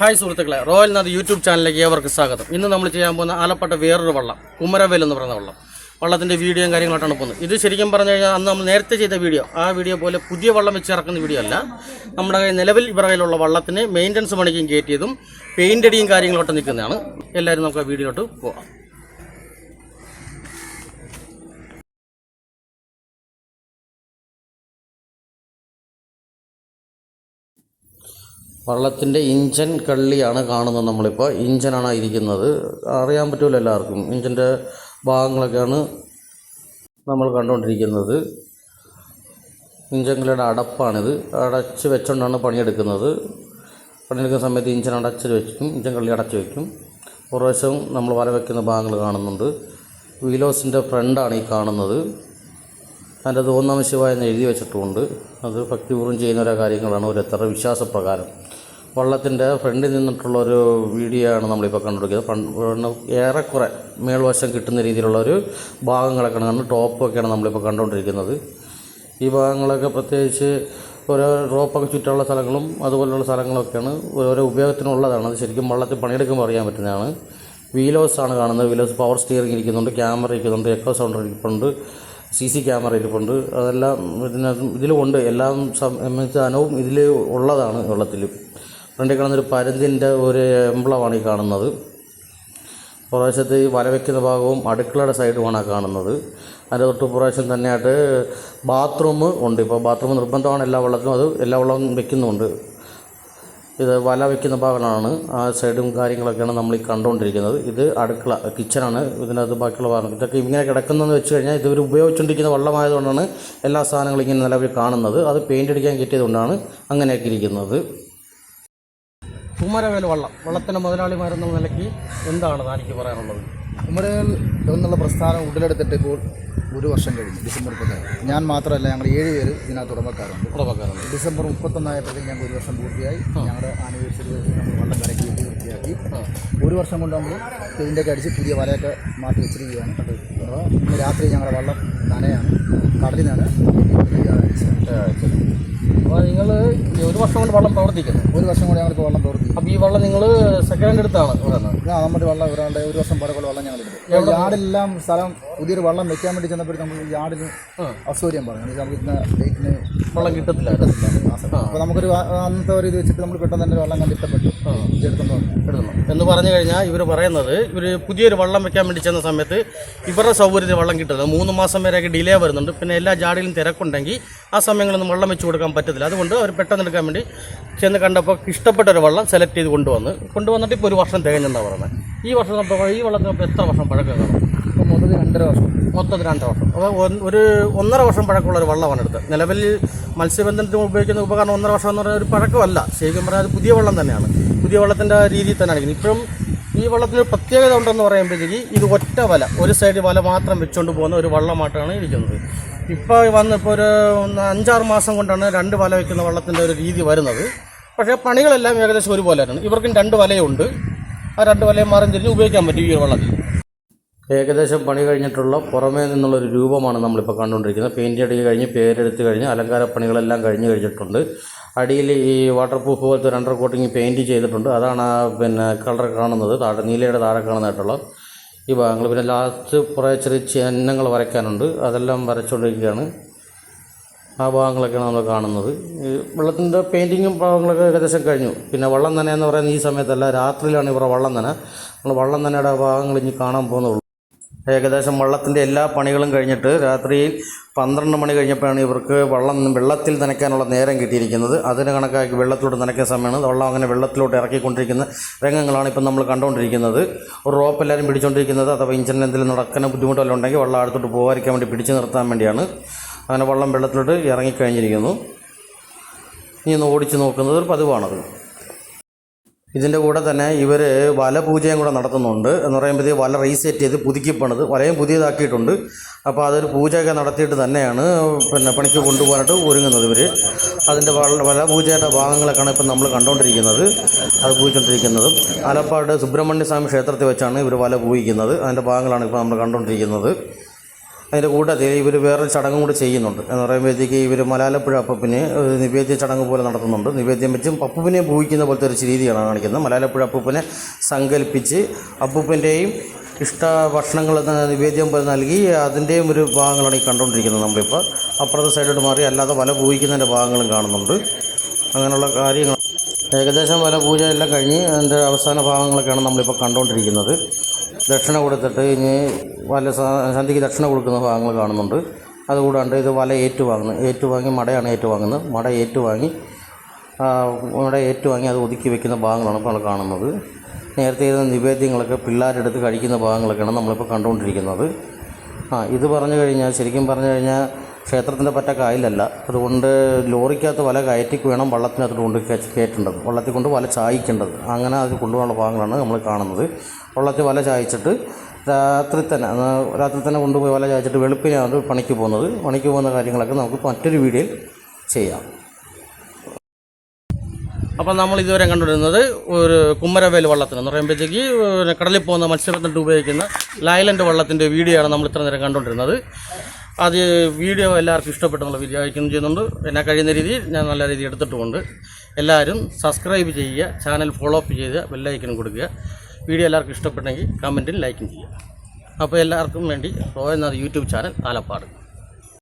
Hi സുഹൃത്തുക്കളെ royal നദി YouTube ചാനലിലേക്ക് ഏവർക്ക് സ്വാഗതം. ഇന്ന് നമ്മൾ ചെയ്യാൻ പോകുന്ന ആലപ്പെട്ട വേറൊരു വള്ളം കുമരവേൽ എന്ന് പറയുന്ന വള്ളം. വള്ളത്തിന്റെ വീഡിയോയും കാര്യങ്ങളായിട്ടാണ് പോകുന്നത്. ഇത് ശരിക്കും പറഞ്ഞു കഴിഞ്ഞാൽ അന്ന് നമ്മൾ നേരത്തെ ചെയ്ത വീഡിയോ ആ വീഡിയോ പോലെ പുതിയ വള്ളം വെച്ച് ഇറക്കുന്ന വീഡിയോ അല്ല. നമ്മുടെ നിലവിൽ ഇവരുടെ കയ്യിലുള്ള വള്ളത്തിന് മെയിന്റനൻസ് പണിക്കും കയറ്റിയതും പെയിന്റ് അടിയും കാര്യങ്ങളോട്ട് നിൽക്കുന്നതാണ്. എല്ലാവരും നമുക്ക് ആ വീഡിയോയിലോട്ട് പോകാം. വള്ളത്തിന്റെ ഇഞ്ചൻ കള്ളിയാണ് കാണുന്നത് നമ്മളിപ്പോൾ ഇഞ്ചനാണ് ഇരിക്കുന്നത്. അറിയാൻ പറ്റുമല്ലോ എല്ലാവർക്കും. ഇഞ്ചന്റെ ഭാഗങ്ങളൊക്കെയാണ് നമ്മൾ കണ്ടുകൊണ്ടിരിക്കുന്നത്. ഇഞ്ചൻ കള്ളിയുടെ അടപ്പാണിത്. അടച്ച് വെച്ചുകൊണ്ടാണ് പണിയെടുക്കുന്നത്. പണിയെടുക്കുന്ന സമയത്ത് ഇഞ്ചൻ അടച്ച് വെക്കും. ഇഞ്ചൻ കള്ളി അടച്ച് വെക്കും. പുറവശവും നമ്മൾ വല വയ്ക്കുന്ന ഭാഗങ്ങൾ കാണുന്നുണ്ട്. വീലോസിന്റെ ഫ്രണ്ടാണ് ഈ കാണുന്നത്. അതിന്റെ അത് ഒന്നാം ശിവായ എഴുതി വെച്ചിട്ടുമുണ്ട് അത് ഭക്തിപൂർവം ചെയ്യുന്ന ഓരോ കാര്യങ്ങളാണ്. ഒരു എത്ര വിശ്വാസപ്രകാരം. വള്ളത്തിന്റെ ഫ്രണ്ടിൽ നിന്നിട്ടുള്ള ഒരു വീഡിയോ ആണ് നമ്മളിപ്പോൾ കണ്ടുപിടിക്കുന്നത് ഏറെക്കുറെ മേൽവശം കിട്ടുന്ന രീതിയിലുള്ള ഒരു ഭാഗങ്ങളൊക്കെയാണ് കാരണം ടോപ്പൊക്കെയാണ് നമ്മളിപ്പോൾ കണ്ടുകൊണ്ടിരിക്കുന്നത്. ഈ ഭാഗങ്ങളൊക്കെ പ്രത്യേകിച്ച് ഓരോ റോപ്പൊക്കെ ചുറ്റുള്ള സ്ഥലങ്ങളും അതുപോലെയുള്ള സ്ഥലങ്ങളൊക്കെയാണ് ഓരോ ഉപയോഗത്തിനുള്ളതാണ്. അത് ശരിക്കും വള്ളത്തിൽ പണിയെടുക്കുമ്പോൾ അറിയാൻ പറ്റുന്നതാണ്. വീലോസ് ആണ് കാണുന്നത്. വീലോസ് പവർ സ്റ്റിയറിംഗ് ഇരിക്കുന്നുണ്ട് ക്യാമറ ഇരിക്കുന്നുണ്ട് എക്കോ സൗണ്ട് ഇരിപ്പുണ്ട് സി സി ക്യാമറ ഇരിപ്പുണ്ട്. അതെല്ലാം ഇതിനകത്ത് ഇതിലുമുണ്ട്. എല്ലാം സംവിധാനവും ഇതിൽ ഉള്ളതാണ് വെള്ളത്തിൽ ഫ്രണ്ടിൽ കാണുന്നൊരു പരുന്തിന്റെ ഒരു എംബ്ലമാണ് ഈ കാണുന്നത്. പുറവശത്ത് ഈ വല വയ്ക്കുന്ന ഭാഗവും അടുക്കളയുടെ സൈഡുമാണ് കാണുന്നത്. അതിന്റെ തൊട്ട് പുറവശം തന്നെയായിട്ട് ബാത്റൂം ഉണ്ട്. ഇപ്പോൾ ബാത്റൂം നിർബന്ധമാണ് എല്ലാ വെള്ളത്തിനും. അത് എല്ലാ വെള്ളവും വെക്കുന്നുണ്ട്. ഇത് വല വയ്ക്കുന്ന ഭാഗമാണ്. ആ സൈഡും കാര്യങ്ങളൊക്കെയാണ് നമ്മൾ ഈ കണ്ടുകൊണ്ടിരിക്കുന്നത്. ഇത് അടുക്കള കിച്ചണാണ് ഇതിനകത്ത് ബാക്കിയുള്ള ഭാഗം. ഇതൊക്കെ ഇങ്ങനെ കിടക്കുന്നതെന്ന് വെച്ച് കഴിഞ്ഞാൽ ഇത് ഉപയോഗിച്ചുകൊണ്ടിരിക്കുന്ന വെള്ളമായതുകൊണ്ടാണ് എല്ലാ സാധനങ്ങളും ഇങ്ങനെ നിലവിൽ കാണുന്നത്. അത് പെയിന്റ് അടിക്കാൻ കിട്ടിയതുകൊണ്ടാണ് അങ്ങനെയൊക്കെ ഇരിക്കുന്നത്. കുമരവേൽ വള്ളം വള്ളത്തിന്റെ മുതലാളിമാരെന്ന നിലയ്ക്ക് എന്താണ് താനിക്ക് പറയാനുള്ളത്? കുമരവേൽ എന്നുള്ള പ്രസ്ഥാനം ഉടലെടുത്തിട്ട് ഇപ്പോൾ ഒരു വർഷം കഴിഞ്ഞു ഡിസംബർ മുപ്പത്തൊന്ന് ഞാൻ മാത്രമല്ല ഞങ്ങൾ ഏഴ് പേര് ഇതിനകത്ത് ഉടമക്കാരുണ്ട്. ഉടമക്കാരുണ്ട്. ഡിസംബർ മുപ്പത്തൊന്നായപ്പോഴത്തേക്ക് ഞങ്ങൾക്ക് ഒരു വർഷം പൂർത്തിയായി. ഞങ്ങളുടെ ആനിവേഴ്സറി നമ്മൾ വള്ളം കരയ്ക്ക് വേണ്ടി വൃത്തിയാക്കി. ഒരു വർഷം കൊണ്ട് നമ്മൾ പെയിന്റൊക്കെ അടിച്ച് പുതിയ വലയൊക്കെ മാറ്റി വെച്ചിരിക്കുകയാണ്. അപ്പോൾ രാത്രി ഞങ്ങളുടെ വള്ളം നനയാണ് കടലിൽ നിന്നാണ് അപ്പോൾ നിങ്ങൾ ഒരു വർഷം കൊണ്ട് വള്ളം പ്രവർത്തിക്കുന്നു. ഒരു വർഷം കൂടി ഞങ്ങൾക്ക് വള്ളം പ്രവർത്തിക്കും അപ്പോൾ ഈ വള്ളം നിങ്ങൾ സെക്കൻഡ് ഹാൻഡ് എടുത്താണ് പറയുന്നത് ആ നമ്മുടെ വള്ളം ഒരാളുടെ ഒരു വർഷം പഴക്കമുള്ള വെള്ളം ഞങ്ങൾ എടുത്തു. യാർഡിലെല്ലാം സ്ഥലം പുതിയൊരു വെള്ളം വെക്കാൻ വേണ്ടി ചെന്നപ്പോൾ നമ്മൾ യാർഡിന് അസൗകര്യം പറഞ്ഞു. നമുക്ക് ഇന്ന ഡേറ്റിന് വെള്ളം കിട്ടത്തില്ല. അപ്പോൾ നമുക്കൊരു അന്നത്തെ ഒരു ഇത് വെച്ചിട്ട് നമ്മൾ പെട്ടെന്ന് തന്നെ വെള്ളം കണ്ട് ഇഷ്ടപ്പെട്ടു. ഇതെടുത്തോണ്ട് വന്നു. എന്ന് പറഞ്ഞു കഴിഞ്ഞാൽ ഇവർ പറയുന്നത് ഇവർ പുതിയൊരു വെള്ളം വെക്കാൻ വേണ്ടി ചെന്ന സമയത്ത് ഇവരുടെ സൗകര്യത്തിൽ വെള്ളം കിട്ടുന്നത് മൂന്ന് മാസം വരെയൊക്കെ ഡിലേ വരുന്നുണ്ട്. പിന്നെ എല്ലാ ജാടിയിലും തിരക്കുണ്ടെങ്കിൽ ആ സമയങ്ങളൊന്നും വെള്ളം വെച്ച് കൊടുക്കാൻ പറ്റത്തില്ല. അതുകൊണ്ട് അവർ പെട്ടെന്ന് എടുക്കാൻ വേണ്ടി ചെന്ന് കണ്ടപ്പോൾ ഇഷ്ടപ്പെട്ട ഒരു വള്ളം സെലക്ട് ചെയ്ത് കൊണ്ടുവന്ന് കൊണ്ടുവന്നിട്ട് ഇപ്പോൾ ഒരു വർഷം തികഞ്ഞെന്നാണ് പറയുന്നത്. ഈ വർഷം സംഭവം ഈ വള്ളത്തിന് എത്ര വർഷം പഴക്കം കാണും? മൊത്തത്തിൽ രണ്ടര വർഷം. മൊത്തത്തിൽ രണ്ടര വർഷം. അപ്പോൾ ഒരു ഒന്നര വർഷം പഴക്കമുള്ള ഒരു വള്ളമാണ് എടുത്തത്. നിലവിൽ മത്സ്യബന്ധനത്തിന് ഉപയോഗിക്കുന്ന ഉപകരണം ഒന്നര വർഷം എന്ന് പറഞ്ഞാൽ ഒരു പഴക്കമല്ല. ശരിക്കും പറഞ്ഞാൽ അത് പുതിയ വള്ളം തന്നെയാണ്. പുതിയ വള്ളത്തിന്റെ രീതിയിൽ തന്നെയാണ്. അടിക്കുന്നത് ഇപ്പോഴും ഈ വള്ളത്തിന് പ്രത്യേകത ഉണ്ടെന്ന് പറയുമ്പോഴത്തേക്ക് ഇത് ഒറ്റ വല ഒരു സൈഡ് വല മാത്രം വെച്ചുകൊണ്ട് പോകുന്ന ഒരു വള്ളമായിട്ടാണ് ഇരിക്കുന്നത്. ഇപ്പോൾ വന്ന് ഇപ്പോൾ ഒരു അഞ്ചാറ് മാസം കൊണ്ടാണ് രണ്ട് വല വയ്ക്കുന്ന വള്ളത്തിന്റെ ഒരു രീതി വരുന്നത്. പക്ഷേ പണികളെല്ലാം ഏകദേശം ഒരുപോലെയാണ്. ഇവർക്കും രണ്ട് വലയുണ്ട്. ആ രണ്ട് വലയും മാറും തിരിഞ്ഞ് ഉപയോഗിക്കാൻ പറ്റും ഈ ഒരു വള്ളത്തിൽ. ഏകദേശം പണി കഴിഞ്ഞിട്ടുള്ള പുറമേ നിന്നുള്ള ഒരു രൂപമാണ് നമ്മളിപ്പോൾ കണ്ടുകൊണ്ടിരിക്കുന്നത്. പെയിന്റ് അടി കഴിഞ്ഞ് പേരെടുത്ത് കഴിഞ്ഞ് അലങ്കാര പണികളെല്ലാം കഴിഞ്ഞ് കഴിഞ്ഞിട്ടുണ്ട്. അടിയിൽ ഈ വാട്ടർ പ്രൂഫ് പോലത്തെ ഒരു അണ്ടർ കോട്ടിങ് പെയിന്റ് ചെയ്തിട്ടുണ്ട്. അതാണ് ആ പിന്നെ കളർ കാണുന്നത്. താഴെ നീലയുടെ താഴെ കാണുന്നതായിട്ടുള്ള ഈ ഭാഗങ്ങൾ. പിന്നെ ലാസ്റ്റ് കുറേ ചെറിയ ചിഹ്നങ്ങൾ വരയ്ക്കാനുണ്ട്. അതെല്ലാം വരച്ചുകൊണ്ടിരിക്കുകയാണ്. ആ ഭാഗങ്ങളൊക്കെയാണ് നമ്മൾ കാണുന്നത്. വെള്ളത്തിന്റെ പെയിന്റിങ്ങും ഭാഗങ്ങളൊക്കെ ഏകദേശം കഴിഞ്ഞു. പിന്നെ വള്ളം നന എന്ന് പറയുന്നത് ഈ സമയത്തല്ല രാത്രിയിലാണ് ഇവരുടെ വള്ളം നന നമ്മൾ വള്ളം നനയുടെ ഭാഗങ്ങൾ ഇനി കാണാൻ പോകുന്നുള്ളൂ. ഏകദേശം വള്ളത്തിന്റെ എല്ലാ പണികളും കഴിഞ്ഞിട്ട് രാത്രിയിൽ പന്ത്രണ്ട് മണി കഴിഞ്ഞപ്പോഴാണ് ഇവർക്ക് വള്ളം വെള്ളത്തിൽ നനയ്ക്കാനുള്ള നേരം കിട്ടിയിരിക്കുന്നത്. അതിന് കണക്കാക്കി വെള്ളത്തിലോട്ട് നനയ്ക്കുന്ന സമയമാണ്. വള്ളം അങ്ങനെ വെള്ളത്തിലോട്ട് ഇറക്കിക്കൊണ്ടിരിക്കുന്ന രംഗങ്ങളാണ് ഇപ്പം നമ്മൾ കണ്ടുകൊണ്ടിരിക്കുന്നത്. ഒരു റോപ്പ് എല്ലാവരും പിടിച്ചുകൊണ്ടിരിക്കുന്നത് അഥവാ ഇഞ്ചിന് എന്തെങ്കിലും നടക്കുന്ന ബുദ്ധിമുട്ട് വല്ലതും ഉണ്ടെങ്കിൽ വെള്ളം അടുത്തോട്ട് പോകാതിരിക്കാൻ വേണ്ടി പിടിച്ചു നിർത്താൻ വേണ്ടിയാണ്. അങ്ങനെ വള്ളം വെള്ളത്തിലോട്ട് ഇറങ്ങിക്കഴിഞ്ഞിരിക്കുന്നു. ഇനി ഒന്ന് ഓടിച്ച് നോക്കുന്നത് ഒരു പതിവാണത്. ഇതിന്റെ കൂടെ തന്നെ ഇവർ വല പൂജയും കൂടെ നടത്തുന്നുണ്ട്. എന്ന് പറയുമ്പോഴത്തേക്ക് വല റീസെറ്റ് ചെയ്ത് പുതുക്കി പണിത് വലയും പുതിയതാക്കിയിട്ടുണ്ട്. അപ്പോൾ അതൊരു പൂജയൊക്കെ നടത്തിയിട്ട് തന്നെയാണ് പിന്നെ പണിക്ക് കൊണ്ടുപോകാനായിട്ട് ഒരുങ്ങുന്നത് ഇവർ അതിന്റെ വല പൂജയുടെ ഭാഗങ്ങളൊക്കെയാണ് ഇപ്പം നമ്മൾ കണ്ടുകൊണ്ടിരിക്കുന്നത് അത് പൂജിച്ചുകൊണ്ടിരിക്കുന്നതും ആലപ്പാട് സുബ്രഹ്മണ്യ സ്വാമി ക്ഷേത്രത്തിൽ വെച്ചാണ് ഇവർ വല പൂജിക്കുന്നത്. അതിന്റെ ഭാഗങ്ങളാണ് ഇപ്പോൾ നമ്മൾ കണ്ടുകൊണ്ടിരിക്കുന്നത് അതിന്റെ കൂട്ടത്തിൽ ഇവർ വേറൊരു ചടങ്ങും കൂടി ചെയ്യുന്നുണ്ട്. എന്ന് പറയുമ്പോഴത്തേക്ക് ഇവർ മലാലപ്പുഴ അപ്പപ്പിന് നിവേദ്യ ചടങ്ങ് പോലെ നടത്തുന്നുണ്ട്. നിവേദ്യം വെച്ചും അപ്പൂപ്പിനെ പൂജിക്കുന്ന പോലത്തെ ഒരു രീതിയാണ് കാണിക്കുന്നത്. മലാലപ്പുഴ അപ്പൂപ്പിനെ സങ്കല്പിച്ച് അപ്പൂപ്പന്റെയും ഇഷ്ട ഭക്ഷണങ്ങൾ നിവേദ്യം നൽകി അതിന്റെയും ഒരു ഭാഗങ്ങളാണ് ഈ കണ്ടുകൊണ്ടിരിക്കുന്നത് നമ്മളിപ്പോൾ അപ്പുറത്തെ സൈഡോട്ട് മാറി അല്ലാതെ വല പൂജിക്കുന്നതിന്റെ ഭാഗങ്ങളും കാണുന്നുണ്ട്. അങ്ങനെയുള്ള കാര്യങ്ങൾ. ഏകദേശം വല പൂജ എല്ലാം കഴിഞ്ഞ് അതിന്റെ അവസാന ഭാഗങ്ങളൊക്കെയാണ് നമ്മളിപ്പോൾ കണ്ടുകൊണ്ടിരിക്കുന്നത്. ദക്ഷിണ കൊടുത്തിട്ട് ഇനി വല സന്ധിക്ക് ദക്ഷിണ കൊടുക്കുന്ന ഭാഗങ്ങൾ കാണുന്നുണ്ട്. അതുകൂടാണ്ട് ഇത് വല ഏറ്റുവാങ്ങുന്നു. ഏറ്റുവാങ്ങി മടയാണ് ഏറ്റുവാങ്ങുന്നത്. മട ഏറ്റുവാങ്ങി മട ഏറ്റുവാങ്ങി അത് ഒതുക്കി വെക്കുന്ന ഭാഗങ്ങളാണ് ഇപ്പോൾ നമ്മൾ കാണുന്നത്. നേരത്തെ ഇത് നിവേദ്യങ്ങളൊക്കെ പിള്ളേരെടുത്ത് കഴിക്കുന്ന ഭാഗങ്ങളൊക്കെയാണ് നമ്മളിപ്പോൾ കണ്ടുകൊണ്ടിരിക്കുന്നത്. ആ ഇത് പറഞ്ഞു കഴിഞ്ഞാൽ ശരിക്കും പറഞ്ഞു കഴിഞ്ഞാൽ ക്ഷേത്രത്തിന്റെ പറ്റ കായലല്ല. അതുകൊണ്ട് ലോറിക്കകത്ത് വല കയറ്റി വേണം വള്ളത്തിനകത്ത് കൊണ്ട് കയറ്റി കയറ്റേണ്ടത്. വള്ളത്തിൽ കൊണ്ട് വല ചായ്ക്കേണ്ടത്. അങ്ങനെ അത് കൊണ്ടുപോകാനുള്ള ഭാഗങ്ങളാണ് നമ്മൾ കാണുന്നത്. വള്ളത്തിൽ വല ചായച്ചിട്ട് രാത്രി തന്നെ രാത്രി തന്നെ കൊണ്ടുപോയി വല ചായച്ചിട്ട് വെളുപ്പിനാണ് പണിക്ക് പോകുന്നത്. പണിക്ക് പോകുന്ന കാര്യങ്ങളൊക്കെ നമുക്ക് മറ്റൊരു വീഡിയോയിൽ ചെയ്യാം. അപ്പം നമ്മൾ ഇതുവരെ കണ്ടുവരുന്നത് ഒരു കുമ്മരവേൽ വള്ളത്തിന്. എന്ന് പറയുമ്പോഴത്തേക്ക് കടലിൽ പോകുന്ന മത്സ്യബന്ധനത്തിന് ഉപയോഗിക്കുന്ന ലൈലൻഡ് വള്ളത്തിന്റെ വീഡിയോ ആണ് നമ്മൾ ഇത്ര നേരം കണ്ടുകൊണ്ടിരുന്നത്. അത് വീഡിയോ എല്ലാവർക്കും ഇഷ്ടപ്പെട്ടെന്നുള്ള വിചാരിക്കുന്നു ചെയ്യുന്നുണ്ട്. എന്നെ കഴിയുന്ന രീതിയിൽ ഞാൻ നല്ല രീതിയിൽ എടുത്തിട്ടുമുണ്ട്. എല്ലാവരും സബ്സ്ക്രൈബ് ചെയ്യുക ചാനൽ ഫോളോ അപ്പ് ചെയ്യുക ബെല്ലൈക്കനും കൊടുക്കുക. വീഡിയോ എല്ലാവർക്കും ഇഷ്ടപ്പെട്ടെങ്കിൽ കമന്റിൽ ലൈക്കും ചെയ്യുക. അപ്പോൾ എല്ലാവർക്കും വേണ്ടി റോ എന്ന യൂട്യൂബ് ചാനൽ ആലപ്പാട്.